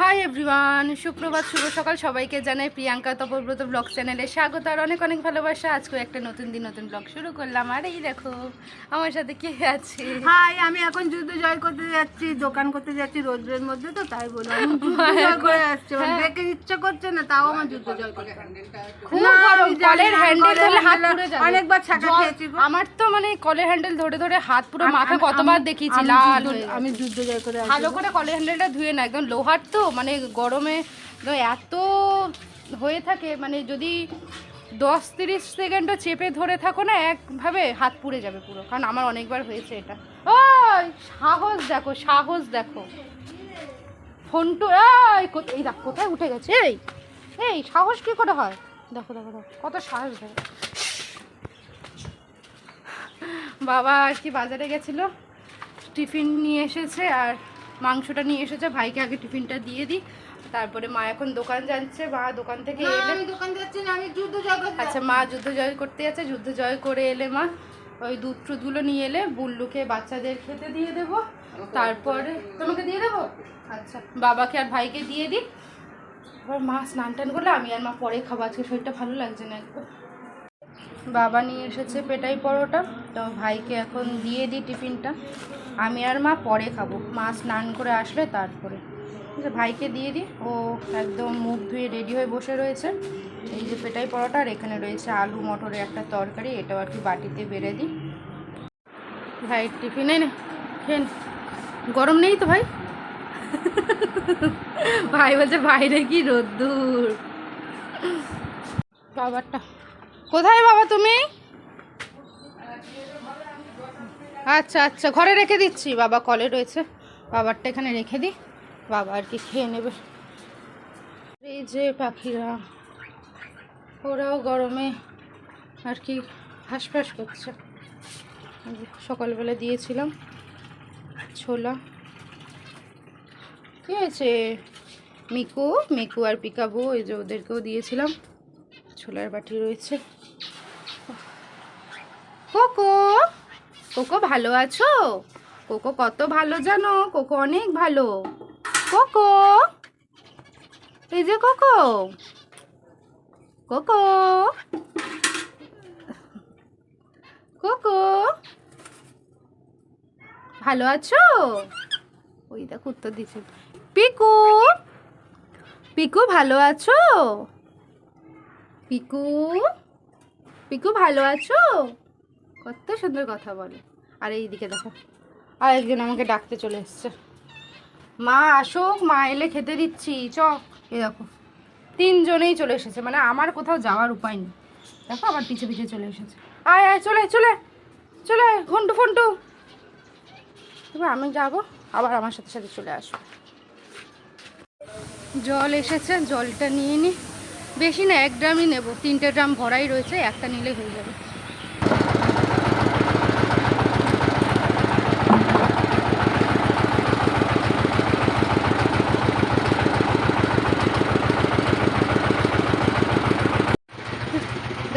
Hi everyone সুপ্রভাত শুভ সকাল। সবাইকে জানাই প্রিয়াঙ্কা তপব্রত ব্লগ চ্যানেলে স্বাগত আর অনেক অনেক ভালোবাসা। আজকে একটা নতুন দিন নতুন ব্লগ শুরু করলাম। আর এই দেখো আমার সাথে কে আছে? হাই আমি এখন যুদ্ধ জয় করতে যাচ্ছি দোকান করতে যাচ্ছি রোদ্রের মধ্যে তো তাই বললাম। করে আসছি হ্যাঁ। দেখে ইচ্ছা করছে না তাও আমার যুদ্ধ জয়। খুব গরম আমি কলের হ্যান্ডেল হাত যাবে। অনেকবার ছাকা খেয়েছি আমার তো মানে কলের হ্যান্ডেল ধরে ধরে হাত পুরো মাথা কতবার দেখিয়েছি লাল আমি যুদ্ধ জয় করে ভালো করে কলের হ্যান্ডেলটা ধুয়ে না একদম লোহার তো। মানে গরমে এত হয়ে থাকে মানে যদি দশ তিরিশ সেকেন্ডও চেপে ধরে থাকো না, একভাবে হাত পুড়ে যাবে পুরো। কারণ আমার অনেকবার হয়েছে এটা। ওই, সাহস দেখো সাহস দেখো। ফোনটু এই দেখ, কোথায় উঠে গেছে? এই এই, সাহস কি করে হয়? দেখো দেখো দেখো, কত সাহস দেখো। বাবা, আর কি বাজারে গেছিল? টিফিন নিয়ে এসেছে আর মাংসটা নিয়ে এসেছে ভাইকে আগে টিফিনটা দিয়ে দিই। তারপরে মা এখন দোকান যাচ্ছে মা দোকান থেকে এলে দোকান যাচ্ছি না আমি যুদ্ধ জয় আচ্ছা মা যুদ্ধ জয় করতে যাচ্ছে যুদ্ধ জয় করে এলে মা ওই দুধ টুধগুলো নিয়ে এলে বুল্লুকে বাচ্চাদের খেতে দিয়ে দেব। তারপরে তোমাকে দিয়ে দেবো? আচ্ছা বাবাকে আর ভাইকে দিয়ে দিই। এবার মা স্নান টান করলে আমি আর মা পরে খাব আজকে শরীরটা ভালো লাগছে না একদম বাবা নিয়ে এসেছে পেটাই পরোটা তো ভাইকে এখন দিয়ে দিই টিফিনটা। আমি আর মা পরে খাব। মা স্নান করে আসলে তারপরে। ভাইকে দিয়ে দিই। ও একদম মুখ ধুয়ে রেডি হয়ে বসে রয়েছে। এই যে পেটাই পরোটা আর এখানে রয়েছে আলু, মটরের একটা তরকারি, এটাও আর কি বাটিতে বেড়ে দিই। ভাই, টিফিনে খেন গরম নেই তো ভাই? ভাই বলছে, বাইরে কি রোদ্দুর? বাবারটা। কোথায় বাবা তুমি? আচ্ছা আচ্ছা ঘরে রেখে দিচ্ছি। বাবা কলে রয়েছে। বাবারটা এখানে রেখে দিই। বাবা আর কি খেয়ে নেবে। এই যে পাখিরা, ওরাও গরমে আর কি হাঁসফাঁস করছে। সকালবেলা দিয়েছিলাম ছোলা। কি আছে মিকু মিকু আর পিকাবু, এই যে ওদেরকেও দিয়েছিলাম। ছোলার বাটি রয়েছে। কোকো! কোকো ভালো আছো? কোকো কত ভালো জানো? কোকো অনেক ভালো। কোকো? এই যে কোকো। কোকো? কোকো? ভালো আছো? ওই দেখো উত্তর দিচ্ছে। পিকু? পিকু ভালো আছো? পিকু? পিকু ভালো আছো? কত সুন্দর কথা বলে। আর এইদিকে দেখো আর একজন আমাকে ডাকতে চলে এসছে। মা, আসুক, মা এলে খেতে দিচ্ছি চ এই দেখো, তিনজনেই চলে এসেছে মানে আমার কোথাও যাওয়ার উপায় নেই। দেখো আমার পিছে পিছে চলে এসেছে। আয় আয়, চলে চলে চলে, ঘন্টু, ফন্টু। এবার আমি যাব, আবার আমার সাথে সাথে চলে আসব। জল এসেছে, জলটা নিয়ে নি। বেশি না, এক ড্রামই নেব। তিনটে ড্রাম ভরাই রয়েছে, একটা নিলে হয়ে যাবে।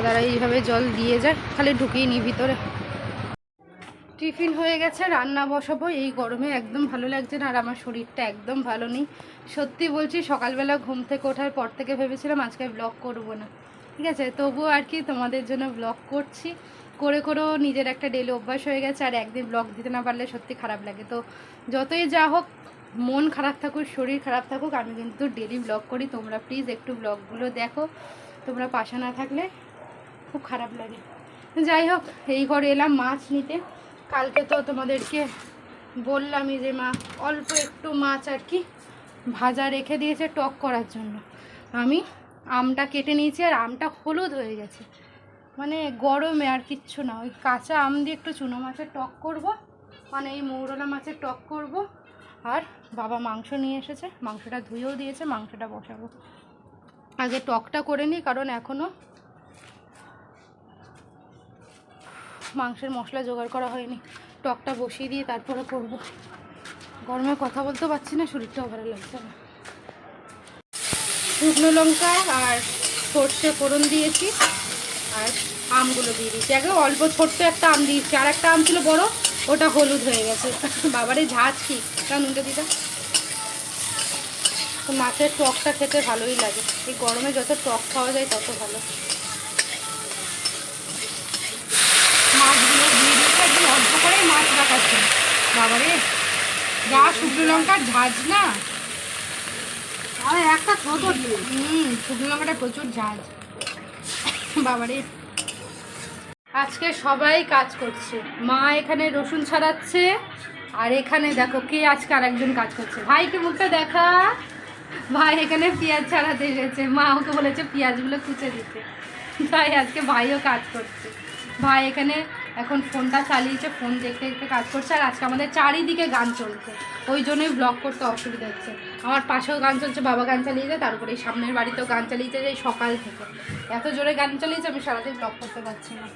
দাদারা এইভাবে জল দিয়ে যায়, খালি ঢুকিয়ে নি ভিতরে। টিফিন হয়ে গেছে, রান্না বসাবো, এই গরমে একদম ভালো লাগছে না, আর আমার শরীরটা একদম ভালো নেই। সত্যি বলছি, সকালবেলা ঘুম থেকে ওঠার পর থেকে ভেবেছিলাম আজকে ব্লগ করব না। ঠিক আছে, তবুও আর কি তোমাদের জন্য ব্লগ করছি। করে করেও নিজের একটা ডেলি অভ্যাস হয়ে গেছে, আর একদিন ব্লগ দিতে না পারলে সত্যি খারাপ লাগে। তো যতই যা হোক, মন খারাপ থাকুক, শরীর খারাপ থাকুক, আমি কিন্তু ডেলি ব্লগ করি। তোমরা প্লিজ একটু ব্লগগুলো দেখো। তোমরা পাশে না থাকলে খুব খারাপ লাগে। যাই হোক, এই ঘরে এলাম মাছ নিতে। কালকে তো তোমাদেরকে বললামই যে মা, অল্প একটু মাছ আর কি ভাজা রেখে দিয়েছে টক করার জন্য। আমি আমটা কেটে নিয়েছি আর আমটা হলুদ হয়ে গেছে। মানে গরমে আর কিচ্ছু না, ওই কাঁচা আম দিয়ে একটু চুনো মাছের টক করব মানে এই মৌরলা মাছের টক করব। আর বাবা মাংস নিয়ে এসেছে, মাংসটা ধুয়েও দিয়েছে, মাংসটা বসাবো। আগে টকটা করে নিই, কারণ এখনও মাংসের মশলা জোগাড় করা হয়নি। টকটা বসিয়ে দিয়ে তারপরে করব। গরমে কথা বলতে পারছি না, শরীরটাও ভালো লাগছে না। শুকনো লঙ্কা আর সর্ষে ফোড়ন দিয়েছি আর আমগুলো দিয়ে দিয়েছি। আগে অল্প ছোট্ট একটা আম দিয়েছি। আর একটা আম ছিল বড়, ওটা হলুদ হয়ে গেছে। বাবারে ঝাঁজ কি? কারণ নুনটা দিটা মাছের টকটা খেতে ভালোই লাগে। এই গরমে যত টক খাওয়া যায় তত ভালো। একদম অল্প করেই মাছ রাখাচ্ছে বাবারে, যা শুকনো লঙ্কার ঝাঁজ না? আর, একটা ছোট হুম, শুকনো লঙ্কাটা প্রচুর ঝাঁজ। বাবারে, আজকে সবাই কাজ করছে। মা এখানে রসুন ছাড়াচ্ছে, আর এখানে দেখো কে আজকে আর একজন কাজ করছে। ভাইকে মুখটা দেখা। ভাই এখানে পেঁয়াজ ছাড়াতে এসেছে। মা ওকে বলেছে পেঁয়াজগুলো কুচে দিতে। তাই আজকে ভাইও কাজ করছে। ভাই এখানে এখন ফোনটা চালিয়েছে, ফোন দেখতে দেখতে কাজ করছে, আর আজকে আমাদের চারিদিকে গান চলছে। ওই জন্যই ব্লগ করতে অসুবিধা হচ্ছে। আমার পাশেও গান চলছে, বাবা গান চালিয়েছে তারপরে সামনের বাড়িতেও গান চালিয়েছে, যে সকাল থেকে। এত জোরে গান চালিয়েছে, আমি সারাদিন ব্লগ করতে পারছি না।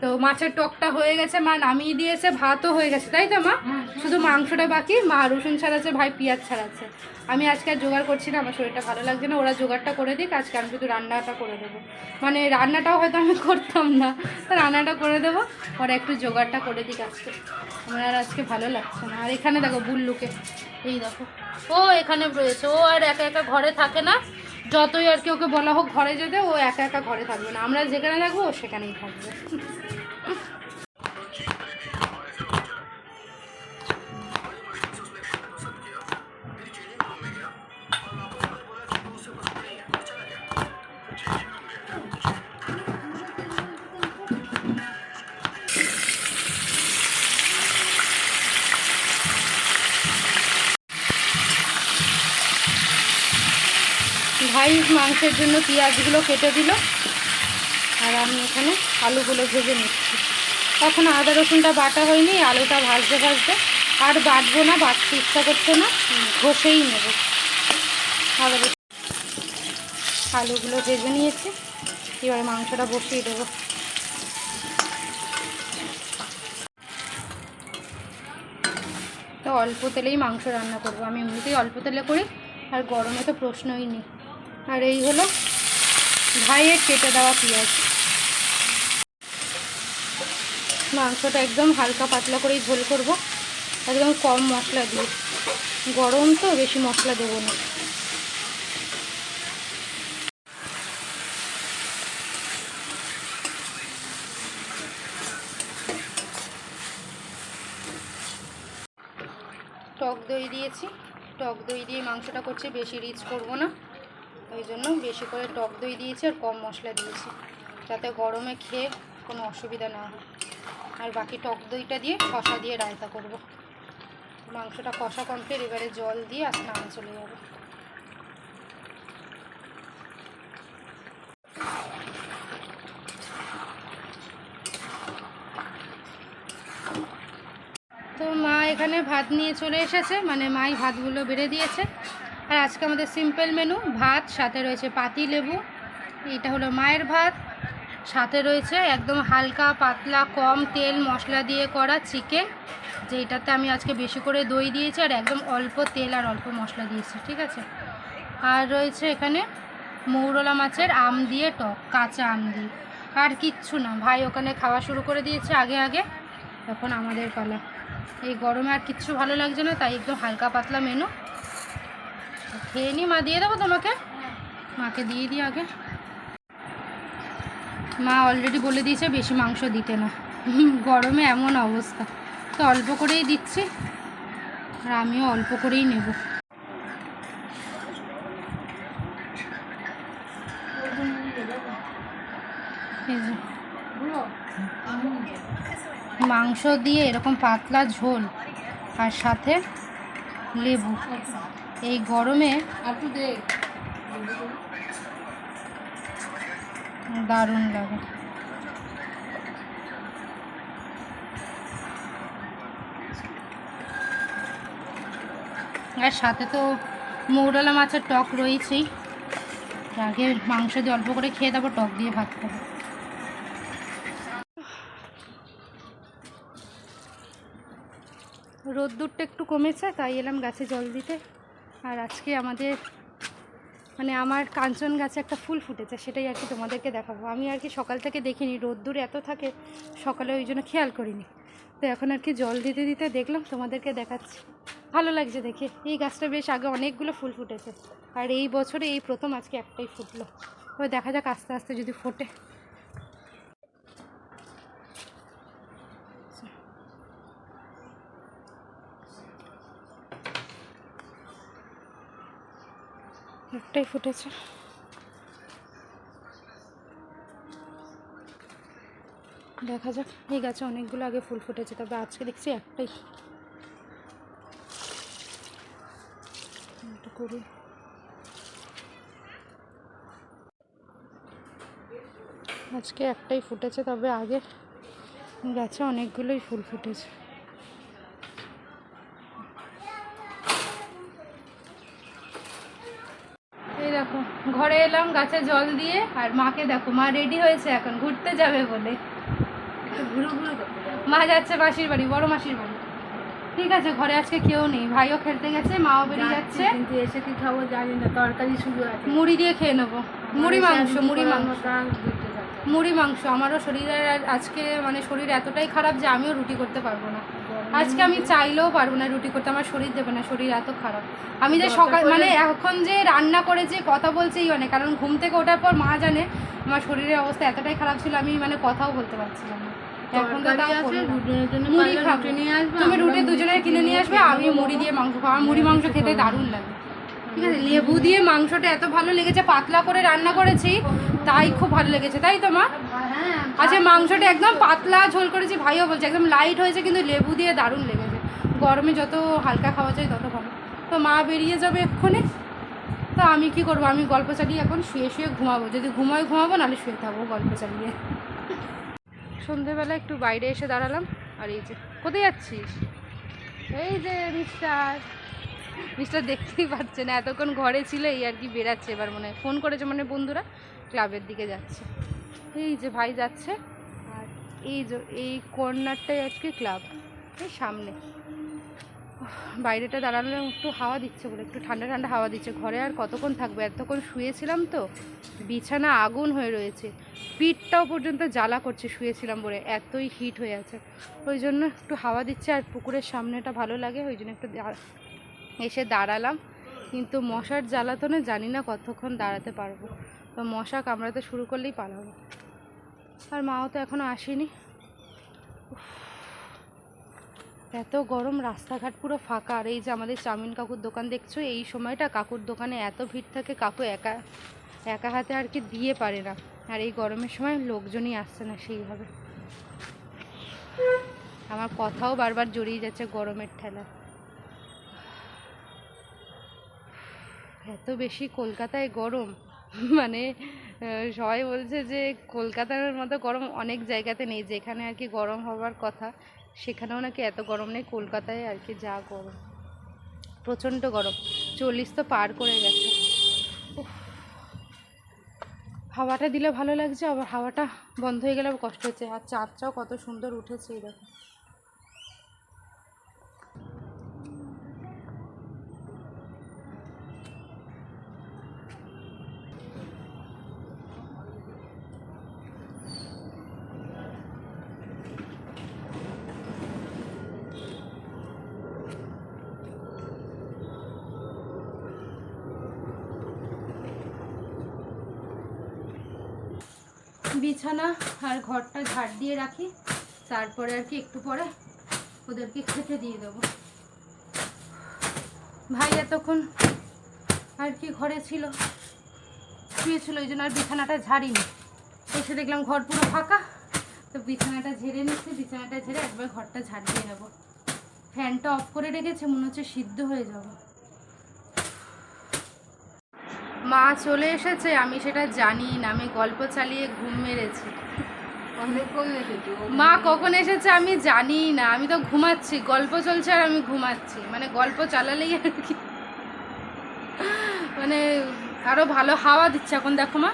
তো মাছের টকটা হয়ে গেছে, মা নামিয়ে দিয়েছে, ভাতও হয়ে গেছে, তাই তো মা? শুধু মাংসটা বাকি, মা রসুন ছাড়াচ্ছে ভাই পেঁয়াজ ছাড়াচ্ছে আমি আজকে আর জোগাড় করছি না, আমার শরীরটা ভালো লাগছে না, ওরা জোগাড়টা করে দিক, আজকে আমি শুধু রান্নাটা করে দেবো। মানে রান্নাটাও হয়তো আমি করতাম না রান্নাটা করে দেবো, ওরা একটু জোগাড়টা করে দিক আজকে। আমার আর আজকে ভালো লাগছে না। আর এখানে দেখো বুল্লুকে, এই দেখো। ও এখানে রয়েছে, ও আর একা একা ঘরে থাকে না, যতই আর কি ওকে বলা হোক, ঘরে যেতে ও একা একা ঘরে থাকবে না। আমরা যেখানে থাকব, ও সেখানেই থাকবে। ভাই মাংসের জন্য পেঁয়াজগুলো কেটে দিল। আর আমি এখানে আলুগুলো ভেজে নিচ্ছি। এখন আদা রসুনটা বাটা হয়নি, আলুটা ভাজতে ভাজতে। আর বাটবো না, বাটতে ইচ্ছা করছে না, ঘষেই নেব। আদা রসুন আলুগুলো ভেজে নিয়েছি, এবার মাংসটা বসিয়ে দেবো। তো অল্প তেলেই মাংস রান্না করব। আমি এমনিতেই অল্প তেলে করি, আর গরমে তো প্রশ্নই নেই। আর এই হলো ভাইয়ের কেটে দেওয়া পেঁয়াজ। মাংসটা একদম হালকা পাতলা করেই ঝোল করব। একদম কম মশলা দিয়ে। গরম তো, বেশি মশলা দেবো না। টক দই দিয়েছি। টক দই দিয়ে মাংসটা করছি, বেশি রিচ করব না। ওই জন্য বেশি করে টক দই দিয়েছি আর কম মশলা দিয়েছি। যাতে গরমে খেয়ে কোনো অসুবিধা না হয়। আর বাকি টক দইটা দিয়ে কষা দিয়ে রায়তা করব। মাংসটা কষা কমপ্লিট এবারে জল দিয়ে আর স্নানে চলে যাবে। তো মা এখানে ভাত নিয়ে চলে এসেছে মানে মাই ভাতগুলো বেড়ে দিয়েছে। আর আজকে আমাদের সিম্পল মেনু ভাত, সাথে রয়েছে পাতি লেবু এটা হলো মায়ের ভাত। সাথে রয়েছে একদম হালকা, পাতলা, কম তেল মশলা দিয়ে করা চিকেন, যেইটাতে আমি আজকে বেশি করে দই দিয়েছি আর একদম অল্প তেল আর অল্প মশলা দিয়েছি, ঠিক আছে? আর রয়েছে এখানে মৌরলা মাছের আম দিয়ে টক, কাঁচা আম দিয়ে। আর কিচ্ছু না, ভাই ওখানে খাওয়া শুরু করে দিয়েছে আগে আগে। এখন আমাদের পালা। এই গরমে আর কিচ্ছু ভালো লাগছে না, তাই একদম হালকা, পাতলা মেনু খেয়ে নি, মা, দিয়ে দেবো তোমাকে? মাকে দিয়ে দিই আগে। মা অলরেডি বলে দিয়েছে বেশি মাংস দিতে না। গরমে এমন অবস্থা। তো অল্প করেই দিচ্ছি, আর আমিও অল্প করেই নেব। মাংস দিয়ে এরকম পাতলা ঝোল আর সাথে লেবু। এই গরমে দারুণ লাগে। আর সাথে তো মৌরলা মাছের টক রয়েছেই। আগে মাংস দিয়ে অল্প করে খেয়ে তারপর টক দিয়ে ভাত খাব। রোদ্দুরটা একটু কমেছে, তাই এলাম গাছে জল দিতে। আর আজকে আমাদের মানে আমার কাঞ্চন গাছে একটা ফুল ফুটেছে, সেটাই আর কি তোমাদেরকে দেখাবো। আমি আর কি সকাল থেকে দেখিনি, রোদ্দুর এত থাকে, সকালে ওই জন্য খেয়াল করিনি। তো এখন আর কি জল দিতে দিতে দেখলাম, তোমাদেরকে দেখাচ্ছি। ভালো লাগছে দেখে। এই গাছটা বেশ আগে অনেকগুলো ফুল ফুটেছে, আর এই বছরে এই প্রথম আজকে একটাই ফুটলো। ওই দেখা যাক আস্তে আস্তে যদি ফোটে। একটাই ফুটেছে। দেখা যাক, এই গাছে অনেকগুলো আগে ফুল ফুটেছে, তবে আজকে দেখছি একটাই। করি। আজকে একটাই ফুটেছে, তবে আগে গাছে অনেকগুলোই ফুল ফুটেছে। এলাম গাছে জল দিয়ে আর মাকে দেখো মা রেডি হয়েছে এখন ঘুরতে যাবে বলে। মা যাচ্ছে মাসির বাড়ি বড় মাসির বাড়ি। ঠিক আছে ঘরে আজকে কেউ নেই ভাইও খেলতে গেছে মাও বেরিয়ে যাচ্ছে কিন্তু এসে কি খাব জানি না তরকারি শুরু আছে। মুড়ি দিয়ে খেয়ে নেব। মুড়ি মাংস মুড়ি মাংস। মুড়ি মাংস আমারও শরীরের আজকে মানে শরীর এতটাই খারাপ যে আমিও রুটি করতে পারব না। আজকে আমি চাইলেও পারব না রুটি করতে আমার শরীর দেবে না শরীর এত খারাপ। আমি যে সকাল মানে এখন যে রান্না করে যে কথা বলছি এই অনেক কারণ ঘুম থেকে ওঠার পর মা জানে আমার শরীরের অবস্থা এতটাই খারাপ ছিল আমি মানে কথাও বলতে পারছিলাম না। এখন তো তাও মুড়ি খাব। তুমি রুটি দুজনে কিনে নিয়ে আসবে আমি মুড়ি দিয়ে মাংস খাব আমার মুড়ি মাংস খেতে দারুণ লাগে। ঠিক আছে লেবু দিয়ে মাংসটা এত ভালো লেগেছে পাতলা করে রান্না করেছি তাই খুব ভালো লেগেছে তাই তো মা? হ্যাঁ আচ্ছা মাংসটা একদম পাতলা ঝোল করেছি, ভাইও বলছে, একদম লাইট হয়েছে, কিন্তু লেবু দিয়ে দারুণ লেগেছে। গরমে যত হালকা খাওয়া যায়, তত ভালো। তো মা বেরিয়ে যাবে এক্ষুনি। তো আমি কি করব? আমি গল্প চালিয়ে এখন শুয়ে শুয়ে ঘুমাবো। যদি ঘুমায় ঘুমাবো, নাহলে শুয়ে থাকব গল্প চালিয়ে। সন্ধেবেলা একটু বাইরে এসে দাঁড়ালাম, আর এই যে, কোথায় যাচ্ছিস? এই যে মিস্টার মিস্টার দেখতেই পাচ্ছে না, এতক্ষণ ঘরে ছিল এই আর কি বেরাচ্ছে এবার মনে ফোন করেছে মানে বন্ধুরা ক্লাবের দিকে যাচ্ছে। এই যে ভাই যাচ্ছে। আর এই যে, এই কর্নারটাই আজকে ক্লাব, এই সামনে। বাইরেটা দাঁড়ালে একটু হাওয়া দিচ্ছে বলে, একটু ঠান্ডা ঠান্ডা হাওয়া দিচ্ছে। ঘরে আর কতক্ষণ থাকবে? এতক্ষণ শুয়েছিলাম তো, বিছানা আগুন হয়ে রয়েছে। পিঠটাও পর্যন্ত জ্বালা করছে, শুয়েছিলাম বলে, এতই হিট হয়ে আছে। ওই জন্য একটু হাওয়া দিচ্ছে, আর পুকুরের সামনেটা ভালো লাগে, ওই জন্য একটু এসে দাঁড়ালাম। কিন্তু মশার জ্বালাতনে জানি না কতক্ষণ দাঁড়াতে পারব। তো মশা কামড়াতে শুরু করলেই পালাবো। আর মাও তো এখনও আসেনি। এত গরম, রাস্তাঘাট পুরো ফাঁকা। আর এই যে আমাদের চাউমিন কাকুর দোকান দেখছ, এই সময়টা কাকুর দোকানে এত ভিড় থাকে, কাকু একা একা হাতে আর কি দিয়ে পারে না। আর এই গরমের সময় লোকজনই আসছে না সেইভাবে। আমার কথাও বারবার জড়িয়ে যাচ্ছে গরমের ঠেলা এত বেশি কলকাতায় গরম মানে সবাই বলছে যে কলকাতার মতো গরম অনেক জায়গাতে নেই, যেখানে আর কি গরম হওয়ার কথা, সেখানেও নাকি এত গরম নেই, কলকাতায় আর কি যা গরম। প্রচণ্ড গরম, চল্লিশ তো পার করে গেছে। হাওয়াটা দিলে ভালো লাগছে, আবার হাওয়াটা বন্ধ হয়ে গেলে কষ্ট হচ্ছে, আর চাঁদটাও কত সুন্দর উঠেছে দেখো। বিছানা আর ঘরটা ঝাড় দিয়ে রাখি। তারপরে আর কি একটু পরে ওদেরকে খেতে দিয়ে দেবো। ভাই এতক্ষণ আর কি ঘরে ছিল, শুয়েছিল, ওই জন্য আর বিছানাটা ঝাড়িনি। এসে দেখলাম ঘর পুরো ফাঁকা, তো বিছানাটা ঝেড়ে নিচ্ছি, বিছানাটা ঝেড়ে একবার ঘরটা ঝাড় দিয়ে নেব। ফ্যানটা অফ করে রেখেছে, মনে হচ্ছে সিদ্ধ হয়ে যাব। মা চলে এসেছে আমি সেটা জানি না আমি গল্প চালিয়ে ঘুম মেরেছি। মা কখন এসেছে আমি জানি না আমি তো ঘুমাচ্ছি গল্প চলছে আর আমি ঘুমাচ্ছি মানে গল্প চালালেই আর কি। মানে আরও ভালো হাওয়া দিচ্ছে এখন দেখো মা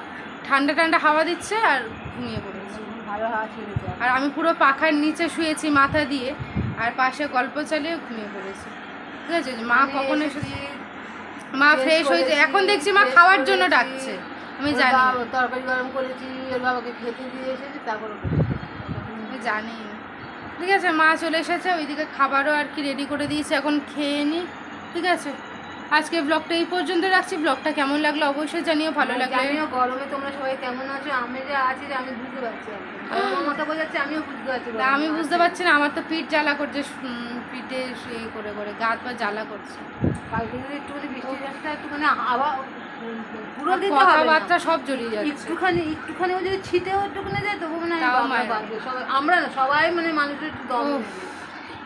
ঠান্ডা ঠান্ডা হাওয়া দিচ্ছে আর ঘুমিয়ে পড়েছি। ভালো হাওয়া আর আমি পুরো পাখার নিচে শুয়েছি মাথা দিয়ে আর পাশে গল্প চালিয়ে ঘুমিয়ে পড়েছি। ঠিক আছে মা মানে কখন এসেছি, মা ফ্রেশ হয়েছে। এখন দেখছি মা খাওয়ার জন্য ডাকছে। আমি জানি। তরকারি গরম করেছি ওর বাবাকে খেতে দিয়ে এসেছি তারপর আমি জানি। ঠিক আছে মা চলে এসেছে ওইদিকে খাবারও আর কি রেডি করে দিয়েছে এখন খেয়ে নি। ঠিক আছে। আজকে ব্লগটা এই পর্যন্ত রাখছি। ব্লগটা কেমন লাগল অবশ্যই জানিও ভালো লাগলে। জানিও গরমে তোমরা সবাই কেমন আছো? আমি যে আছি যে আমি বুঝতে পারছি আমার মতো বোঝাচ্ছে আমিও বুঝতে পারছি তা আমি বুঝতে পারছি না আমার তো পিঠ জ্বালা করছে পিঠে সে করে করে গাত পা জ্বালা করছে। কালকে যদি একটুখানি বৃষ্টি যাচ্ছে একটুখানি হাওয়া পুরো দিতে হবে কথাবার্তা সব জড়িয়ে যাচ্ছে। একটুখানি একটুখানি যদি ছিটেও একটুখানি দেয় তবু মানে আমরা সবাই না সবাই মানে মানুষের একটু দম।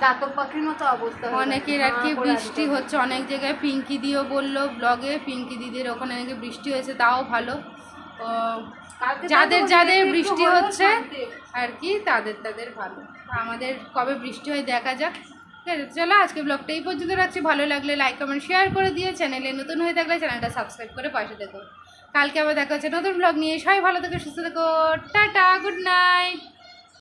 চাতক পাখির মতো অবস্থা অনেকের। আর কি বৃষ্টি। হচ্ছে। অনেক জায়গায় পিঙ্কি দিও বলল ব্লগে পিঙ্কি দিদির ওখানে নাকি বৃষ্টি হয়েছে তাও ভালো। যাদের যাদের বৃষ্টি হচ্ছে আর কি তাদের তাদের ভালো। আমাদের কবে বৃষ্টি হয় দেখা যাক। ঠিক আছে চলো আজকে ব্লগটা এই পর্যন্ত রাখছি। ভালো লাগলে লাইক কমেন্ট শেয়ার করে দিয়ে চ্যানেলে নতুন হয়ে থাকলে চ্যানেলটা সাবস্ক্রাইব করে পাশে দেখো কালকে আবার দেখা হচ্ছে নতুন ব্লগ নিয়ে। সবাই ভালো থেকো সুস্থ থেকো। Tata good night